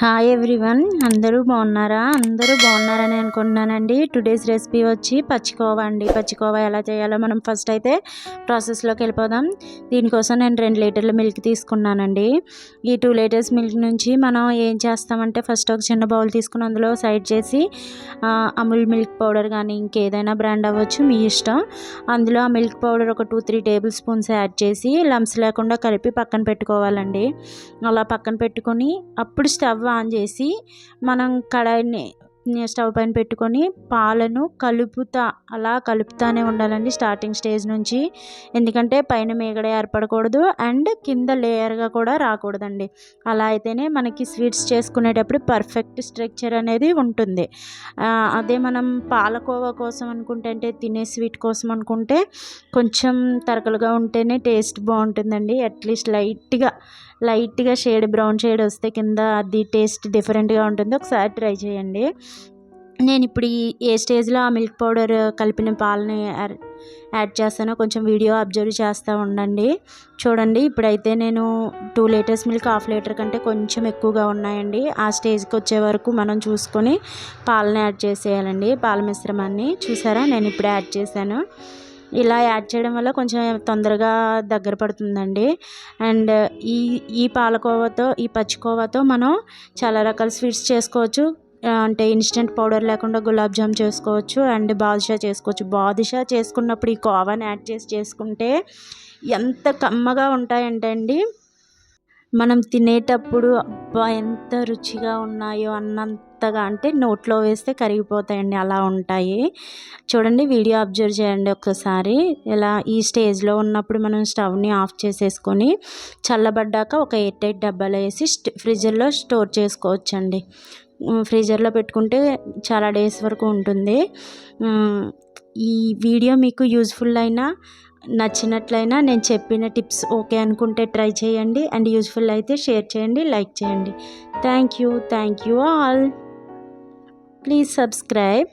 Hi everyone అందరూ బాగున్నారా? అందరూ బాగున్నారని అనుకుంటున్నానండి. టుడేస్ రెసిపీ వచ్చి పచ్చికోవా అండి. పచ్చికోవా ఎలా చేయాలో మనం ఫస్ట్ అయితే ప్రాసెస్లోకి వెళ్ళిపోదాం. దీనికోసం నేను రెండు లీటర్ల మిల్క్ తీసుకున్నానండి. ఈ టూ లీటర్స్ మిల్క్ నుంచి మనం ఏం చేస్తామంటే ఫస్ట్ ఒక చిన్న బౌల్ తీసుకుని అందులో సైడ్ చేసి అమూల్ మిల్క్ పౌడర్ కానీ ఇంకేదైనా బ్రాండ్ అవ్వచ్చు మీ ఇష్టం. అందులో ఆ మిల్క్ పౌడర్ ఒక two three tablespoons add చేసి లంప్స్ లేకుండా కలిపి పక్కన పెట్టుకోవాలండి. అలా పక్కన పెట్టుకొని అప్పుడు స్టవ్ ఆన్ చేసి మనం కడాయిని స్టవ్ పైన పెట్టుకొని పాలను కలుపుతా అలా కలుపుతానే ఉండాలండి స్టార్టింగ్ స్టేజ్ నుంచి. ఎందుకంటే పైన మేగడ ఏర్పడకూడదు అండ్ కింద లేయర్గా కూడా రాకూడదండి. అలా అయితేనే మనకి స్వీట్స్ చేసుకునేటప్పుడు పర్ఫెక్ట్ స్ట్రక్చర్ అనేది ఉంటుంది. అదే మనం పాలకోవా కోసం అనుకుంటే అంటే తినే స్వీట్ కోసం అనుకుంటే కొంచెం తరకలుగా ఉంటేనే టేస్ట్ బాగుంటుందండి. అట్లీస్ట్ లైట్గా లైట్గా షేడ్ బ్రౌన్ షేడ్ వస్తే కింద అది టేస్ట్ డిఫరెంట్గా ఉంటుంది. ఒకసారి ట్రై చేయండి. నేను ఇప్పుడు ఈ ఏ స్టేజ్లో ఆ మిల్క్ పౌడర్ కలిపిన పాలని యాడ్ చేస్తానో కొంచెం వీడియో అబ్జర్వ్ చేస్తూ ఉండండి. చూడండి ఇప్పుడైతే నేను two litres milk half litre కంటే కొంచెం ఎక్కువగా ఉన్నాయండి. ఆ స్టేజ్కి వచ్చే వరకు మనం చూసుకొని పాలని యాడ్ చేసేయాలండి పాల మిశ్రమాన్ని. చూసారా? నేను ఇప్పుడు యాడ్ చేశాను. ఇలా యాడ్ చేయడం వల్ల కొంచెం తొందరగా దగ్గర పడుతుందండి. అండ్ ఈ ఈ పాలకోవాతో ఈ పచ్చికోవాతో మనం చాలా రకాల స్వీట్స్ చేసుకోవచ్చు. అంటే ఇన్స్టెంట్ పౌడర్ లేకుండా గులాబ్ జామ్ చేసుకోవచ్చు అండ్ బాదుషా చేసుకోవచ్చు. బాదుషా చేసుకున్నప్పుడు ఈ కోవాని యాడ్ చేసి చేసుకుంటే ఎంత కమ్మగా ఉంటాయంటే అండి మనం తినేటప్పుడు అబ్బా ఎంత రుచిగా ఉన్నాయో అన్నంతగా అంటే నోట్లో వేస్తే కరిగిపోతాయండి అలా ఉంటాయి. చూడండి వీడియో అబ్జర్వ్ చేయండి ఒక్కసారి. ఇలా ఈ స్టేజ్లో ఉన్నప్పుడు మనం స్టవ్ని ఆఫ్ చేసేసుకొని చల్లబడ్డాక ఒక ఎయిట్ ఎయిట్ డబ్బాలో వేసి ఫ్రిడ్జ్లో స్టోర్ చేసుకోవచ్చండి. ఫ్రీజర్లో పెట్టుకుంటే చాలా డేస్ వరకు ఉంటుంది. ఈ వీడియో మీకు యూజ్ఫుల్ అయినా నచ్చినట్లయినా నేను చెప్పిన టిప్స్ ఓకే అనుకుంటే ట్రై చేయండి. అండ్ యూజ్ఫుల్ అయితే షేర్ చేయండి లైక్ చేయండి. Thank you thank you all. Please subscribe.